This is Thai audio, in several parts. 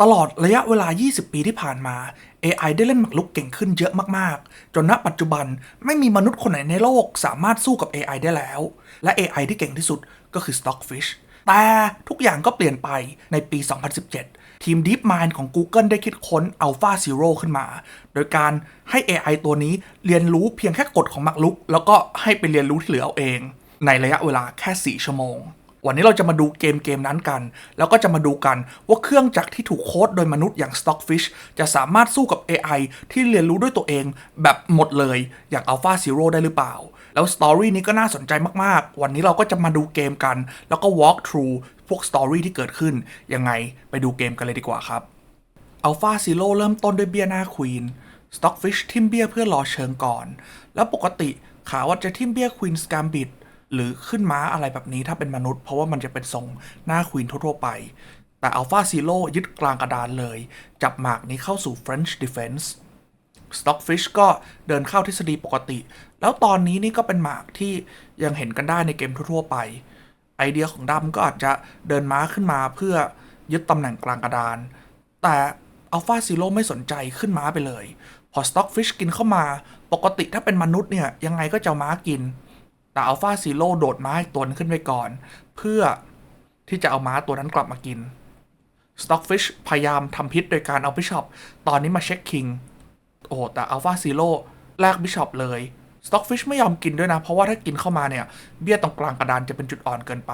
ตลอดระยะเวลา 20 ปีที่ผ่านมา AI ได้เล่นหมากรุกเก่งขึ้นเยอะมากๆ จนณปัจจุบันไม่มีมนุษย์คนไหนในโลกสามารถสู้กับ AI ได้แล้ว และ AI ที่เก่งที่สุดก็คือ Stockfish แต่ทุกอย่างก็เปลี่ยนไปในปี 2017 ทีม DeepMind ของ Google ได้คิดค้น Alpha Zero ขึ้นมา โดยการให้ AI ตัวนี้เรียนรู้เพียงแค่กฎของหมากรุก แล้วก็ให้ไปเรียนรู้ที่เหลือเอาเอง ในระยะเวลาแค่ 4 ชั่วโมง วันนี้เราจะมาดูเกมเกมนั้นกัน แล้วก็จะมาดูกันว่าเครื่องจักรที่ถูกโค้ดโดยมนุษย์อย่าง Stockfish จะสามารถสู้กับ AI ที่เรียนรู้ด้วยตัวเองแบบหมดเลยอย่าง Alpha Zero ได้หรือเปล่า แล้วสตอรี่นี้ก็น่าสนใจมากๆ วันนี้เราก็จะมาดูเกมกัน แล้วก็ walk through พวกสตอรี่ที่เกิดขึ้น ยังไงไปดูเกมกันเลยดีกว่าครับ Alpha Zero เริ่มต้นด้วยเบี้ยหน้าควีน Stockfish ทิมเบี้ยเพื่อรอเชิงก่อน แล้วปกติขาว่าจะทิมเบี้ยควีนส a m มบิด หรือขึ้นม้าอะไรแบบนี้ถ้าเป็นมนุษย์ เพราะว่ามันจะเป็นทรงหน้าควีนทั่วๆไป แต่ Alpha Zero ยึดกลางกระดานเลย จับหมากนี้เข้าสู่ French Defense Stockfish ก็เดินเข้าทฤษฎีปกติ แล้วตอนนี้นี่ก็เป็นหมากที่ยังเห็นกันได้ในเกมทั่วๆไป ไอเดียของดำก็อาจจะเดินม้าขึ้นมาเพื่อยึดตำแหน่งกลางกระดาน แต่อัลฟาซีโร่ไม่สนใจขึ้นม้าไปเลย พอสต็อกฟิชกินเข้ามา ปกติถ้าเป็นมนุษย์เนี่ยยังไงก็จะม้ากิน แต่อัลฟาซีโร่โดดม้าอีกตัวนึงขึ้นไปก่อน เพื่อที่จะเอาม้าตัวนั้นกลับมากิน Stockfish พยายามทำพิษโดยการเอาบิชอปตอนนี้มาเช็คคิงโอ้แต่อัลฟาซีโร่แลกบิชอปเลย Stockfish ไม่ยอมกินด้วยนะ เพราะว่าถ้ากินเข้ามาเนี่ย เบี้ยตรงกลางกระดานจะเป็นจุดอ่อนเกินไป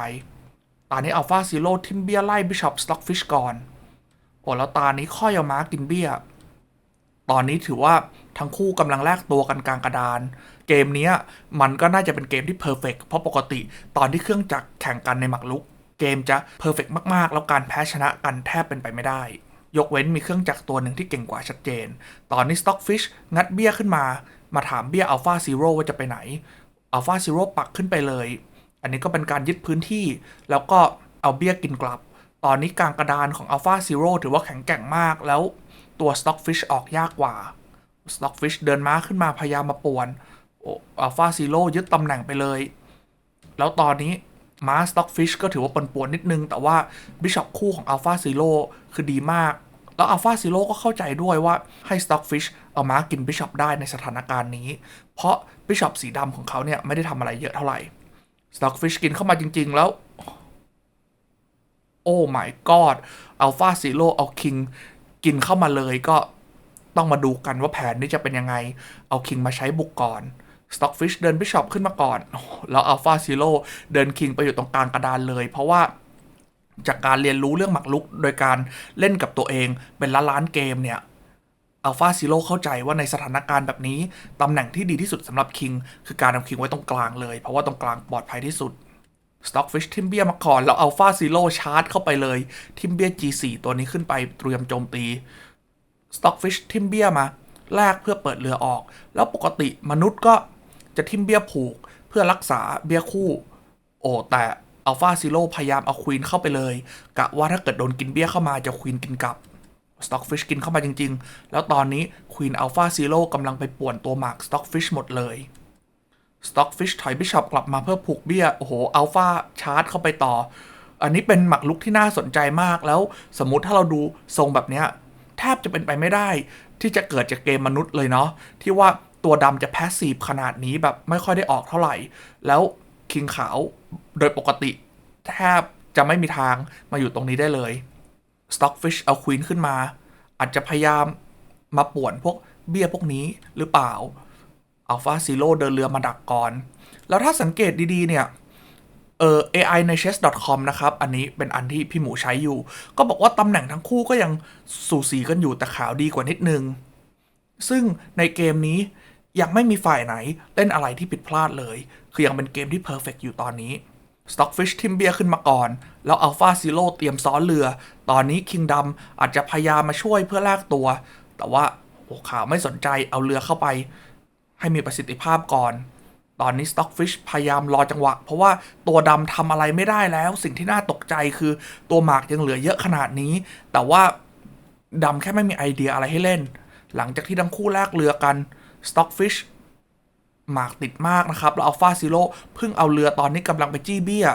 ตอนนี้อัลฟาซีโร่ทิมเบี้ยไล่บิชอปสต็อกฟิชก่อน โอ้แล้วตานี้ค่อยเอาม้ากินเบี้ย ตอนนี้ถือว่าทั้งคู่กำลังแลกตัวกันกลางกระดาน เกมเนี้ยมันก็น่าจะเป็นเกมที่เพอร์เฟกเพราะปกติตอนที่เครื่องจักรแข่งกันในหมากรุก เกมจะเพอร์เฟกมากๆ แล้วการแพ้ชนะกันแทบเป็นไปไม่ได้ ยกเว้นมีเครื่องจักรตัวหนึ่งที่เก่งกว่าชัดเจน ตอนนี้ Stockfish งัดเบี้ยขึ้นมา มาถามเบี้ย Alpha Zero ว่าจะไปไหน Alpha Zero ปักขึ้นไปเลย อันนี้ก็เป็นการยึดพื้นที่ แล้วก็เอาเบี้ยกินกลับ ตอนนี้กลางกระดานของ Alpha Zero ถือว่าแข็งแกร่งมากแล้ว ตัว Stockfish ออกยากกว่า Stockfish เดินม้าขึ้นมาพยายามมาป่วน Alpha Zero ยึดตำแหน่งไปเลย แล้วตอนนี้ม้า Stockfish ก็ถือว่าปนป่วนนิดนึง แต่ว่าบิชอปคู่ของ Alpha Zero คือดีมาก แล้ว Alpha Zero ก็เข้าใจด้วยว่าให้ Stockfish เอาม้ากินบิชอปได้ในสถานการณ์นี้ เพราะบิชอปสีดำของเขาเนี่ยไม่ได้ทำอะไรเยอะเท่าไหร่ Stockfish กินเข้ามาจริง ๆ แล้วโอ้ my god Alpha Zero เอา King กินเข้ามาเลยก็ต้องมาดูกันว่าแผนนี้จะเป็นยังไง เอา King มาใช้บุกก่อน Stockfish เดิน Bishop ขึ้นมาก่อน แล้ว Alpha Zero เดิน King ไปอยู่ตรงกลางกระดานเลย เพราะว่าจากการเรียนรู้เรื่องหมากรุก โดยการเล่นกับตัวเองเป็นล้านล้านเกมเนี่ย Alpha Zero เข้าใจว่าในสถานการณ์แบบนี้ ตำแหน่งที่ดีที่สุดสำหรับ King คือการเอา King ไว้ตรงกลางเลย เพราะว่าตรงกลางปลอดภัยที่สุด Stockfish ทิมเบียมาก่อนแล้ว Alpha Zero ชาร์จเข้าไปเลยทิมเบีย G4 ตัวนี้ขึ้นไปเตรียมโจมตี Stockfish ทิมเบียมาแลกเพื่อเปิดเรือออก แล้วปกติมนุษย์ก็จะทิมเบียผูกเพื่อรักษาเบียคู่ โอ้แต่ Alpha Zero พยายามเอาควีนเข้าไปเลย กะว่าถ้าเกิดโดนกินเบี้ยเข้ามาจะควีนกินกลับ Stockfish กินเข้ามาจริง ๆ แล้วตอนนี้ Queen Alpha Zero กำลังไปป่วนตัวหมาก Stockfish หมดเลย Stockfish ถอยบิชอปกลับมาเพื่อผูกเบี้ย โอ้โหอัลฟาชาร์จเข้าไปต่อ อันนี้เป็นหมักลุกที่น่าสนใจมากแล้วสมมุติถ้าเราดูทรงแบบเนี้ยแทบจะเป็นไปไม่ได้ ที่จะเกิดจากเกมมนุษย์เลยเนาะที่ว่าตัวดำจะแพสซีฟขนาดนี้แบบไม่ค่อยได้ออกเท่าไหร่ แล้วคิงขาวโดยปกติ แทบจะไม่มีทางมาอยู่ตรงนี้ได้เลย Stockfish เอาควีนขึ้นมา อาจจะพยายามมาป่วนพวกเบี้ยพวกนี้หรือเปล่า อัลฟาซีโร่เดินเรือมาดักก่อน แล้วถ้าสังเกตดีๆเนี่ยเออ AI ใน chess.com นะครับ อันนี้เป็นอันที่พี่หมูใช้อยู่ ก็บอกว่าตำแหน่งทั้งคู่ก็ยังสูสีกันอยู่แต่ขาวดีกว่านิดนึง ซึ่งในเกมนี้ยังไม่มีฝ่ายไหนเล่นอะไรที่ผิดพลาดเลย คือยังเป็นเกมที่เพอร์เฟกอยู่ตอนนี้ Stockfish ทิมเบียขึ้นมาก่อน แล้ว Alpha Zero เตรียมซ้อนเรือ ตอนนี้ King ดำอาจจะพยายามมาช่วยเพื่อแลกตัว แต่ว่าโอ้ขาวไม่สนใจเอาเรือเข้าไป ให้มีประสิทธิภาพก่อน ตอนนี้ Stockfish พยายามรอจังหวะ เพราะว่าตัวดำทำอะไรไม่ได้แล้ว สิ่งที่น่าตกใจคือตัวหมากยังเหลือเยอะขนาดนี้ แต่ว่าดำแค่ไม่มีไอเดียอะไรให้เล่น หลังจากที่ทั้งคู่แลกเรือกัน Stockfish หมากติดมากนะครับ แล้ว Alpha Zero เพิ่งเอาเรือตอนนี้กำลังไปจี้เบี้ย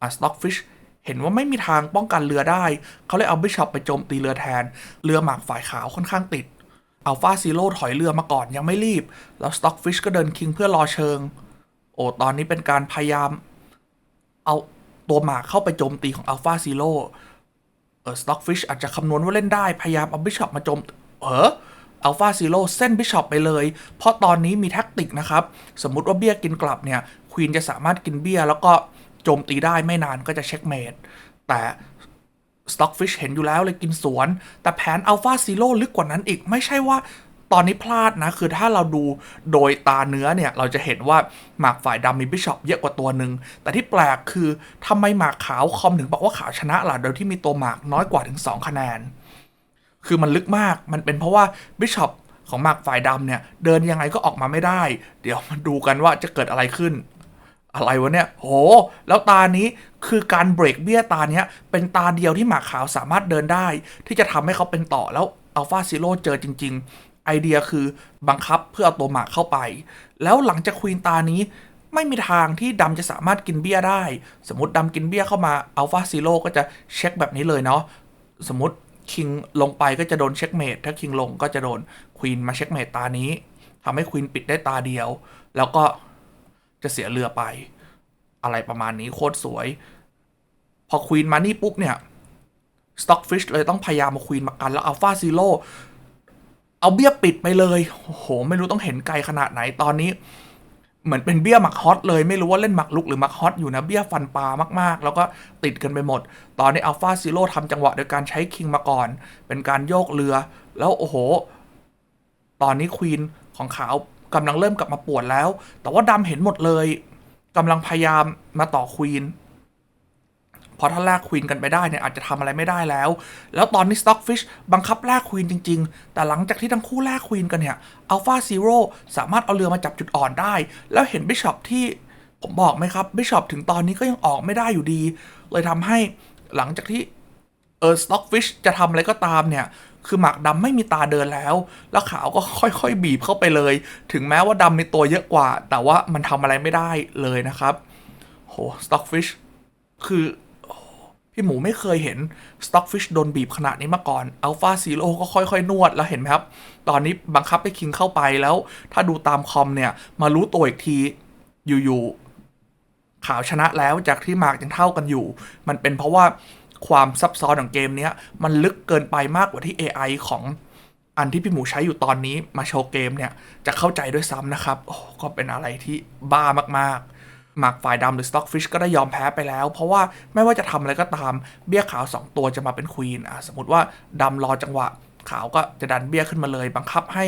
อะ Stockfish เห็นว่าไม่มีทางป้องกันเรือได้ เขาเลยเอาบิชอปไปโจมตีเรือแทน เรือหมากฝ่ายขาวค่อนข้างติด อัลฟาซีโร่ถอยเรือมาก่อนยังไม่รีบ แล้วสต็อกฟิชก็เดินคิงเพื่อรอเชิง โอ้ตอนนี้เป็นการพยายาม เอาตัวหมากเข้าไปโจมตีของอัลฟาซีโร่เออสต็อกฟิชอาจจะคำนวณว่าเล่นได้ พยายามเอาบิชอปมาโจม เอออัลฟาซีโร่เส้นบิชอปไปเลย เพราะตอนนี้มีแท็กติกนะครับ สมมุติว่าเบี้ยกินกลับเนี่ยควีนจะสามารถกินเบี้ยแล้วก็โจมตีได้ไม่นานก็จะเช็คเมดแต่ Stockfish เห็นอยู่แล้วเลยกินสวน แต่แผน Alpha Zero ลึกกว่านั้นอีกไม่ใช่ว่าตอนนี้พลาดนะ คือถ้าเราดูโดยตาเนื้อเนี่ย เราจะเห็นว่าหมากฝ่ายดำมีบิชอปเยอะกว่าตัวหนึ่ง แต่ที่แปลกคือทำไมหมากขาวคอมถึงบอกว่าขาวชนะล่ะ โดยที่มีตัวหมากน้อยกว่าถึง 2 คะแนน คือมันลึกมาก มันเป็นเพราะว่าบิชอปของหมากฝ่ายดำเนี่ย เดินยังไงก็ออกมาไม่ได้ เดี๋ยวมาดูกันว่าจะเกิดอะไรขึ้น อะไรวะเนี่ย โห แล้วตานี้ คือการเบรกเบี้ยตาเนี้ยเป็นตาเดียวที่หมากขาวสามารถเดินได้ ที่จะทำให้เขาเป็นต่อแล้วอัลฟาซิโร่เจอจริง ๆ ไอเดียคือบังคับเพื่อเอาตัวหมากเข้าไป แล้วหลังจากควีนตานี้ไม่มีทางที่ดำจะสามารถกินเบี้ยได้ สมมติดำกินเบี้ยเข้ามาอัลฟาซิโร่ก็จะเช็คแบบนี้เลยเนาะสมมติคิงลงไปก็จะโดนเช็คเมดถ้าคิงลงก็จะโดนควีนมาเช็คเมดตานี้ทำให้ควีนปิดได้ตาเดียว แล้วก็จะเสียเรือไป อะไรประมาณนี้โคตรสวย พอควีนมานี่ปุ๊บเนี่ย Stockfish เลยต้องพยายามมาควีนมากันแล้วอัลฟาซีโร่เอาเบี้ยปิดไปเลย โอ้โห ไม่รู้ต้องเห็นไกลขนาดไหนตอนนี้ เหมือนเป็นเบี้ยหมักฮอตเลยไม่รู้ว่าเล่นหมักลุกหรือหมักฮอตอยู่นะ เบี้ยฟันปลามากๆ แล้วก็ติดกันไปหมด ตอนนี้อัลฟาซีโร่ทำจังหวะโดยการใช้คิงมาก่อน เป็นการโยกเรือ แล้วโอ้โห ตอนนี้ควีนของขาวกำลังเริ่มกลับมาปวดแล้ว แต่ว่าดำเห็นหมดเลยกำลังพยายามมาต่อควีน พอถ้าแลกควีนกันไปได้เนี่ยอาจจะทำอะไรไม่ได้แล้ว แล้วตอนนี้ Stockfish บังคับแลกควีนจริง ๆ แต่หลังจากที่ทั้งคู่แลกควีนกันเนี่ย Alpha Zero สามารถเอาเรือมาจับจุดอ่อนได้ แล้วเห็นบิชอปที่ผมบอกไหมครับบิชอปถึงตอนนี้ก็ยังออกไม่ได้อยู่ดี เลยทำให้หลังจากที่เออ Stockfish จะทำอะไรก็ตามเนี่ยคือหมากดำไม่มีตาเดินแล้ว แล้วขาวก็ค่อยๆ บีบเข้าไปเลย ถึงแม้ว่าดำมีตัวเยอะกว่า แต่ว่ามันทำอะไรไม่ได้เลยนะครับ โห Stockfish คือ พี่หมูไม่เคยเห็น Stockfish โดนบีบขนาดนี้มาก่อน Alpha Zero ก็ค่อยๆ นวด แล้วเห็นไหมครับ ตอนนี้บังคับให้คิงเข้าไปแล้ว ถ้าดูตามคอมเนี่ย มารู้ตัวอีกที อยู่ๆ ข่าวชนะแล้วจากที่มากยังเท่ากันอยู่ มันเป็นเพราะว่าความซับซ้อนของเกมนี้มันลึกเกินไปมากกว่าที่ AI ของอันที่พี่หมูใช้อยู่ตอนนี้มาโชว์เกมเนี่ยจะเข้าใจด้วยซ้ำนะครับโอ้ก็เป็นอะไรที่บ้ามากๆ หมากฝ่ายดำหรือ Stockfish ก็ได้ยอมแพ้ไปแล้ว เพราะว่าไม่ว่าจะทำอะไรก็ตาม เบี้ยขาว 2 ตัวจะมาเป็นควีนอะสมมติว่าดำรอจังหวะ ขาวก็จะดันเบี้ยขึ้นมาเลย บังคับให้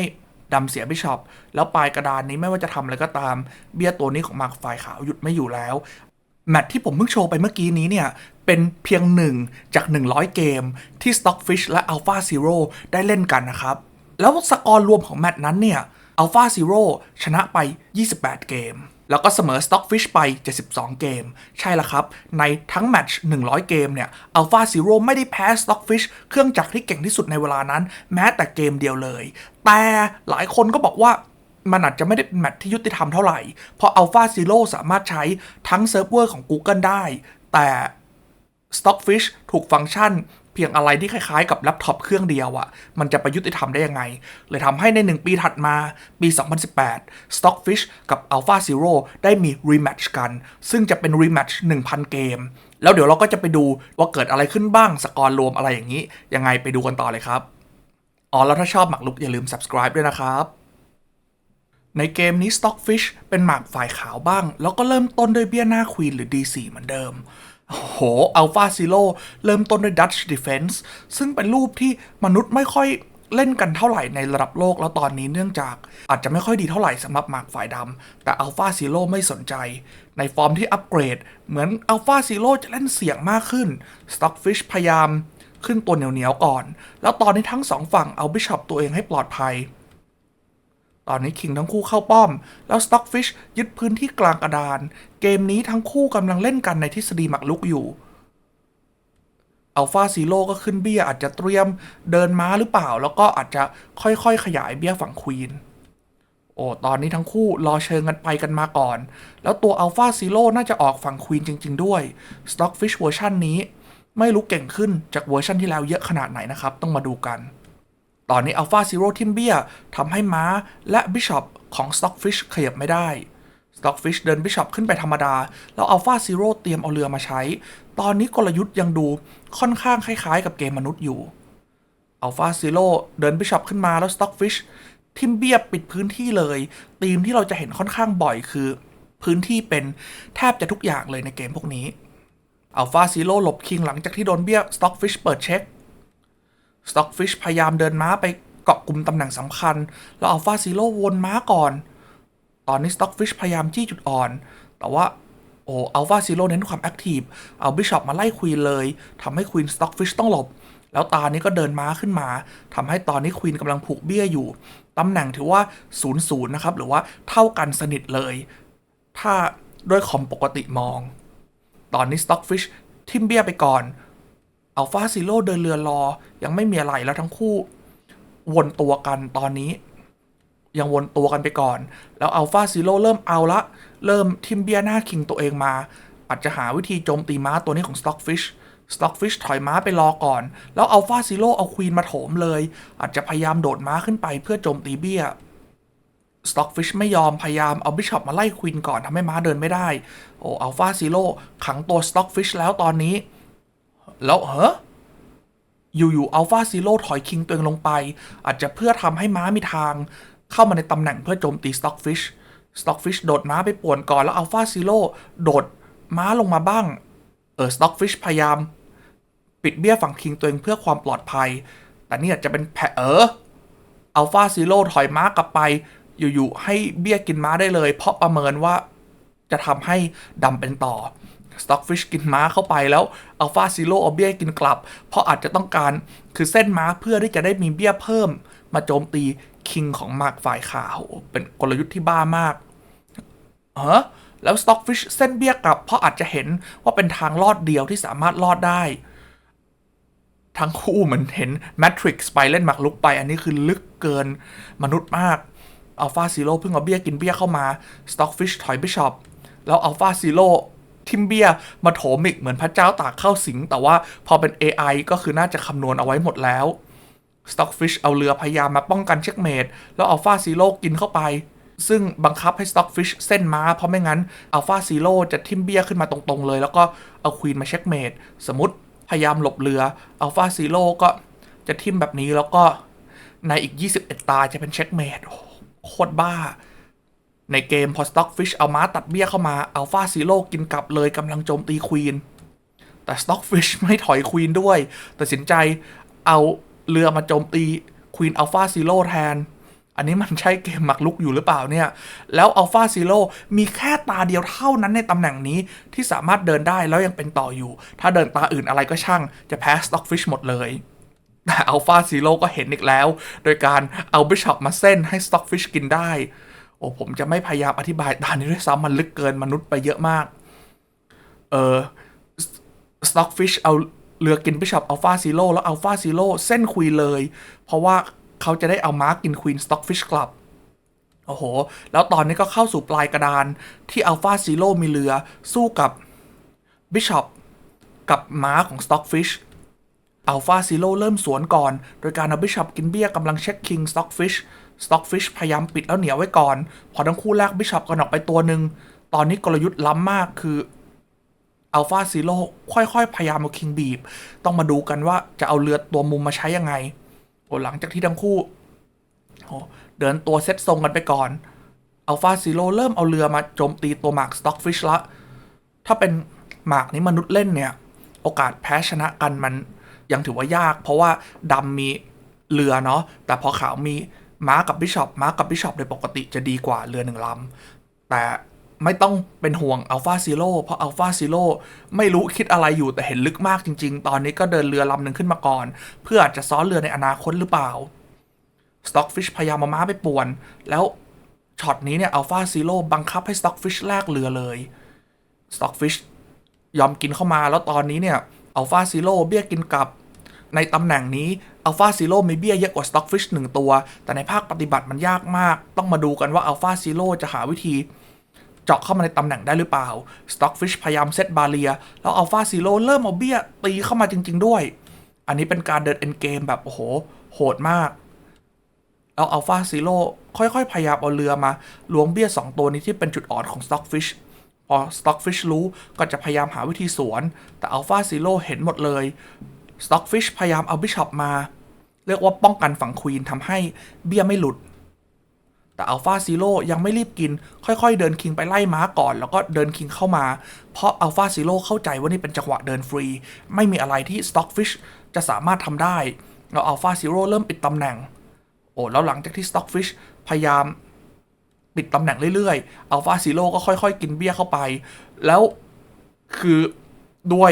ดำเสียบิชอปแล้วปลายกระดานนี้ไม่ว่าจะทำอะไรก็ตาม เบี้ยตัวนี้ของหมากฝ่ายขาวหยุดไม่อยู่แล้วแมตที่ผมเพิ่งโชว์ไปเมื่อกี้นี้เนี่ย เป็นเพียงหนึ่งจาก 100 เกม ที่ Stockfish และ Alpha Zero ได้เล่นกันนะครับ แล้วสกอร์รวมของแมตนั้นเนี่ย Alpha Zero ชนะไป 28 เกม แล้วก็เสมอ Stockfish ไป 72 เกม ใช่ละครับ ในทั้งแมตช์ 100 เกมเนี่ย Alpha Zero ไม่ได้แพ้ Stockfish เครื่องจักรที่เก่งที่สุดในเวลานั้น แม้แต่เกมเดียวเลย แต่หลายคนก็บอกว่ามันอาจจะไม่ได้เป็นแมตช์ที่ยุติธรรมเท่าไหร่ เพราะ Alpha Zero สามารถใช้ทั้งเซิร์ฟเวอร์ของ Google ได้ แต่ Stockfish ถูกฟังก์ชัน เพียงอะไรที่คล้ายๆกับแล็ปท็อปเครื่องเดียวอะ่ะ มันจะประยุติธรรมได้ยังไง เลยทำให้ใน 1 ปีถัดมาปี 2018 Stockfish กับ Alpha Zero ได้มีรีแมตช์กัน ซึ่งจะเป็นรีแมตช์1,000 เกม แล้วเดี๋ยวเราก็จะไปดูว่าเกิดอะไรขึ้นบ้างสกอร์รวมอะไรอย่างนี้ ยังไงไปดูกันต่อเลยครับอ๋อแล้วถ้าชอบหมักลุกอย่าลืม subscribe ด้วยนะครับในเกมนี้ Stockfish เป็นหมากฝ่ายขาวบ้าง แล้วก็เริ่มต้นด้วยเบี้ยหน้าควีนหรือ D4 เหมือนเดิม โอ้โห Alpha Zero เริ่มต้นด้วย Dutch Defense ซึ่งเป็นรูปที่มนุษย์ไม่ค่อยเล่นกันเท่าไหร่ในระดับโลกแล้วตอนนี้เนื่องจากอาจจะไม่ค่อยดีเท่าไหร่สำหรับหมากฝ่ายดำแต่ Alpha Zero ไม่สนใจ ในฟอร์มที่อัปเกรด เหมือน Alpha Zero จะเล่นเสี่ยงมากขึ้น Stockfish พยายามขึ้นตัวเหนียวๆก่อน แล้วตอนนี้ทั้งสองฝั่งเอาบิชอปตัวเองให้ปลอดภัย ตอนนี้คิงทั้งคู่เข้าป้อม แล้ว Stockfish ยึดพื้นที่กลางกระดาน เกมนี้ทั้งคู่กำลังเล่นกันในทฤษฎีหมักลุกอยู่อัลฟาซีโร่ก็ขึ้นเบี้ยอาจจะเตรียมเดินม้าหรือเปล่า แล้วก็อาจจะค่อยๆ ขยายเบี้ยฝั่งควีนโอ้ตอนนี้ทั้งคู่รอเชิงกันไปกันมาก่อน แล้วตัว Alpha Zero น่าจะออกฝั่งควีนจริง ๆ ด้วย Stockfish เวอร์ชันนี้ ไม่รู้เก่งขึ้นจากเวอร์ชันที่แล้วเยอะขนาดไหนนะครับ ต้องมาดูกัน ตอนนี้ Alpha Zero ทิมเบียทำให้ม้าและ Bishop ของ Stockfish ขยับไม่ได้ Stockfish เดิน Bishop ขึ้นไปธรรมดา แล้ว Alpha Zero เตรียมเอาเรือมาใช้ ตอนนี้กลยุทธ์ยังดูค่อนข้างคล้ายๆ กับเกมมนุษย์อยู่ Alpha Zero เดิน Bishop ขึ้นมาแล้ว Stockfish ทิมเบียปิดพื้นที่เลยธีมที่เราจะเห็นค่อนข้างบ่อยคือ พื้นที่เป็นแทบจะทุกอย่างเลยในเกมพวกนี้ Alpha Zero หลบคิงหลังจากที่โดนเบี้ย Stockfish เปิดเช็ค Stockfish พยายามเดินม้าไปเกาะกลุ่มตำแหน่งสำคัญ แล้ว Alpha Zero วนม้าก่อน ตอนนี้ Stockfish พยายามจี้จุดอ่อน แต่ว่าโอ้ Alpha Zero เน้นความแอคทีฟเอา Bishop มาไล่ควีนเลยทำให้ควีน Stockfish ต้องหลบ แล้วตานี้ก็เดินม้าขึ้นมาทำให้ตอนนี้ควีนกำลังผูกเบี้ยอยู่ตำแหน่งถือว่า0 0นย์นะครับ หรือว่าเท่ากันสนิทเลย ถ้าด้วยคอมปกติมอง ตอนนี้ Stockfish ทิมเบี้ยไปก่อน อัลฟาซิโร่เดินเรือรอ ยังไม่มีอะไรแล้วทั้งคู่ วนตัวกันตอนนี้ ยังวนตัวกันไปก่อน แล้วอัลฟาซิโร่เริ่มเอาละ เริ่มทิมเบียหน้าคิงตัวเองมา อาจจะหาวิธีโจมตีม้าตัวนี้ของ Stockfish Stockfish ถอยม้าไปรอก่อน แล้วอัลฟาซิโร่เอาควีนมาโถมเลย อาจจะพยายามโดดม้าขึ้นไปเพื่อโจมตีเบี้ย Stockfish ไม่ยอมพยายามเอาบิชอปมาไล่ควีนก่อนทำให้ม้าเดินไม่ได้ โอ้อัลฟาซิโร่ขังตัว Stockfish แล้วตอนนี้ แล้วเฮ้ออยู่ๆอัลฟาซิโร่ถอยคิงตัวเองลงไป อาจจะเพื่อทำให้ม้ามีทาง เข้ามาในตำแหน่งเพื่อโจมตี Stockfish Stockfish โดดม้าไปป่วนก่อนแล้วอัลฟาซิโร่โดดม้าลงมาบ้าง เออ Stockfish พยายาม ปิดเบี้ยฝั่งคิงตัวเองเพื่อความปลอดภัย แต่นี่อาจจะเป็นแผลเอออัลฟาซิโร่ถอยม้ากลับไป อยู่ๆให้เบี้ยกินม้าได้เลย เพราะประเมินว่าจะทำให้ดำเป็นต่อ Stockfish กินม้าเข้าไปแล้ว Alpha Zero เอาเบี้ยกินกลับ เพราะอาจจะต้องการคือเส้นม้าเพื่อที่จะได้มีเบี้ยเพิ่ม มาโจมตีคิงของมากฝ่ายขาวเป็นกลยุทธ์ที่บ้ามากเออแล้ว Stockfish เส้นเบี้ยกลับ เพราะอาจจะเห็นว่าเป็นทางรอดเดียวที่สามารถรอดได้ทั้งคู่เหมือนเห็น Matrix ไปเล่นหมากลุกไป อันนี้คือลึกเกินมนุษย์มาก Alpha Zero เพิ่งเอาเบี้ยกินเบี้ยเข้ามา Stockfish ถอย Bishop แล้ว Alpha Zero ทิมเบียมาโถมอีกเหมือนพระเจ้าตากเข้าสิง แต่ว่าพอเป็น AI ก็คือน่าจะคำนวณเอาไว้หมดแล้ว Stockfish เอาเรือพยายามมาป้องกันเช็คเมดแล้ว Alpha Zero กินเข้าไป ซึ่งบังคับให้ Stockfish เส้นม้า เพราะไม่งั้น Alpha Zero จะทิมเบียขึ้นมาตรงๆเลย แล้วก็เอาควีนมาเช็คเมดสมมติพยายามหลบเรือ Alpha Zero ก็จะทิมแบบนี้แล้วก็ในอีก 21 ตาจะเป็นเช็คเมดโคตรบ้า ในเกมพอ Stockfish เอาม้าตัดเบี้ยเข้ามา Alpha Zero กินกลับเลยกำลังโจมตีควีนแต่ Stockfish ไม่ถอยควีนด้วยตัดสินใจเอาเรือมาโจมตีควีน Alpha Zero แทน อันนี้มันใช่เกมหมักลุกอยู่หรือเปล่าเนี่ย แล้ว Alpha Zero มีแค่ตาเดียวเท่านั้นในตำแหน่งนี้ที่สามารถเดินได้แล้วยังเป็นต่ออยู่ ถ้าเดินตาอื่นอะไรก็ช่าง จะแพ้ Stockfish หมดเลยแต่ Alpha Zero ก็เห็นอีกแล้ว โดยการเอา Bishop มาเส้นให้ Stockfish กินได้ โอ้ผมจะไม่พยายามอธิบายตอนนี้ด้วยซ้ำมันลึกเกินมนุษย์ไปเยอะมาก เออ Stockfish เอาเรือกิน Bishop Alpha Zero แล้ว Alpha Zero เส้นควีนเลย เพราะว่าเขาจะได้เอาม้ากินควีน Stockfish กลับ โอ้โห แล้วตอนนี้ก็เข้าสู่ปลายกระดานที่ Alpha Zero มีเรือสู้กับ Bishop กับม้าของ Stockfish อัลฟาซิโร่เริ่มสวนก่อน โดยการเอาบิชอปกินเบี้ยกำลังเช็คคิงสต็อกฟิช สต็อกฟิชพยายามปิดแล้วเหนียวไว้ก่อน พอทั้งคู่แลกบิชอปกันออกไปตัวหนึ่ง ตอนนี้กลยุทธ์ล้ำมากคืออัลฟาซิโร่ค่อยๆ พยายามเอาคิงบีบ ต้องมาดูกันว่าจะเอาเรือตัวมุมมาใช้ยังไงโอ้หลังจากที่ทั้งคู่เดินตัวเซตทรงกันไปก่อนอัลฟาซิโร่เริ่มเอาเรือมาโจมตีตัวหมากสต็อกฟิชละ ถ้าเป็นหมากนี้มนุษย์เล่นเนี่ย โอกาสแพ้ชนะกันมันยังถือว่ายาก เพราะว่าดำมีเรือเนาะแต่พอขาวมี ม้ากับบิชอปม้ากับบิชอปโดยปกติจะดีกว่าเรือหนึ่งลำ แต่ไม่ต้องเป็นห่วงอัลฟาซิโร่เพราะอัลฟาซิโร่ไม่รู้คิดอะไรอยู่แต่เห็นลึกมากจริง ๆ ตอนนี้ก็เดินเรือลำหนึ่งขึ้นมาก่อน เพื่อจจะซ้อนเรือในอนาคตหรือเปล่า Stockfish พยายามมาม้าไปป่วน แล้วช็อตนี้เนี่ยอัลฟาซิโร่บังคับให้ Stockfish แลกเรือเลย Stockfish ยอมกินเข้ามาแล้วตอนนี้เนี่ยอัลฟาซิโร่เบี้ยกินกลับ ในตำแหน่งนี้ Alpha Zero มีเบี้ยเยอะกว่า Stockfish 1ตัว แต่ในภาคปฏิบัติมันยากมาก ต้องมาดูกันว่า Alpha Zero จะหาวิธีเจาะเข้ามาในตำแหน่งได้หรือเปล่า Stockfish พยายามเซตบาเรีย แล้ว Alpha Zero เริ่มเอาเบี้ยตีเข้ามาจริง ๆ ด้วย อันนี้เป็นการเดินเอ็นเกมแบบโอ้โห โหดมาก แล้ว Alpha Zero ค่อย ๆ พยายามเอาเรือมาล้วงเบี้ย 2 ตัวนี้ที่เป็นจุดอ่อนของ Stockfish พอ Stockfish รู้ก็จะพยายามหาวิธีสวน แต่ Alpha Zero เห็นหมดเลย Stockfish พยายามเอา Bishop มา เรียกว่าป้องกันฝั่งควีนทำให้เบี้ยไม่หลุด แต่ Alpha Zero ยังไม่รีบกิน ค่อยๆ เดินคิงไปไล่ม้าก่อน แล้วก็เดินคิงเข้ามา เพราะ Alpha Zero เข้าใจว่านี่เป็นจังหวะเดินฟรี ไม่มีอะไรที่ Stockfish จะสามารถทำได้ แล้ว Alpha Zero เริ่มปิดตำแหน่ง โอ้แล้วหลังจากที่ Stockfish พยายามปิดตำแหน่งเรื่อยๆ Alpha Zero ก็ค่อยๆ กินเบี้ยเข้าไป แล้วคือด้วย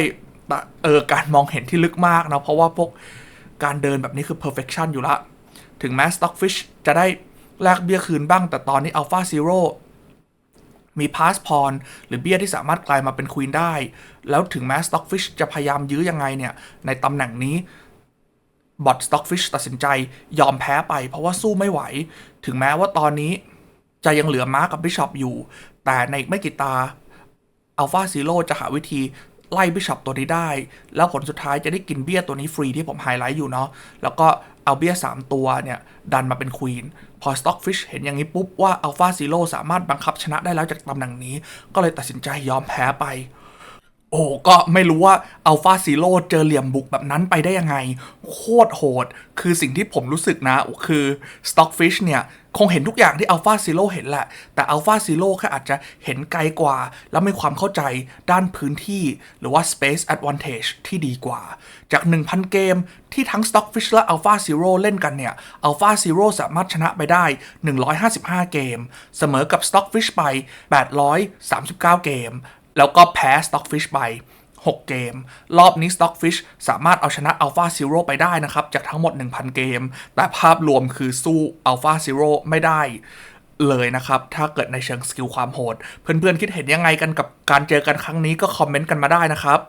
เออการมองเห็นที่ลึกมากนะเพราะว่าพวก การเดินแบบนี้คือ perfection อยู่ละ ถึงแม้ Stockfish จะได้แลกเบี้ยคืนบ้าง แต่ตอนนี้ Alpha Zero มีพาสพรหรือเบี้ยที่สามารถกลายมาเป็นควีนได้ แล้วถึงแม้ Stockfish จะพยายามยื้อยังไงเนี่ย ในตำแหน่งนี้บอท Stockfish ตัดสินใจยอมแพ้ไป เพราะว่าสู้ไม่ไหว ถึงแม้ว่าตอนนี้จะยังเหลือม้ากับบิชอปอยู่ แต่ในไม่กี่ตาอัลฟาซีโร่จะหาวิธี ไล่บิชอปตัวนี้ได้ แล้วผลสุดท้ายจะได้กินเบี้ยตัวนี้ฟรีที่ผมไฮไลท์อยู่เนาะแล้วก็เอาเบี้ย 3 ตัวเนี่ย ดันมาเป็นควีนพอ Stockfish เห็นอย่างนี้ปุ๊บว่าอัลฟาซีโร่สามารถบังคับชนะได้แล้วจากตำแหน่งนี้ ก็เลยตัดสินใจยอมแพ้ไป โอ้ก็ไม่รู้ว่าอัลฟาซีโร่เจอเหลี่ยมบุกแบบนั้นไปได้ยังไง โคตรโหด คือสิ่งที่ผมรู้สึกนะ คือ Stockfish เนี่ย คงเห็นทุกอย่างที่อัลฟาซีโร่เห็นแหละ แต่อัลฟาซีโร่แค่อาจจะเห็นไกลกว่า แล้วมีความเข้าใจด้านพื้นที่หรือว่า space advantage ที่ดีกว่า จาก 1,000 เกมที่ทั้ง Stockfish และ Alpha Zero เล่นกันเนี่ย Alpha Zero สามารถชนะไปได้ 155 เกม เสมอกับ Stockfish ไป 839 เกม แล้วก็แพ้ Stockfish ไป 6 เกม รอบนี้ Stockfish สามารถเอาชนะ Alpha Zero ไปได้นะครับ จากทั้งหมด 1,000 เกม แต่ภาพรวมคือสู้ Alpha Zero ไม่ได้เลยนะครับ ถ้าเกิดในเชิงสกิลความโหด เพื่อนๆ คิดเห็นยังไงกันกับการเจอกันครั้งนี้ก็คอมเมนต์กันมาได้นะครับ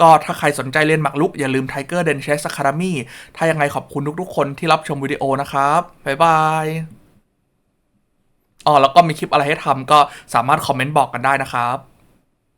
ก็ถ้าใครสนใจเรียนหมากรุก อย่าลืม Tiger Den Chess Academy ถ้ายังไงขอบคุณทุกๆ คนที่รับชมวิดีโอนะครับ บ๊ายบายอ๋อแล้วก็มีคลิปอะไรให้ทำก็สามารถคอมเมนต์บอกกันได้นะครับ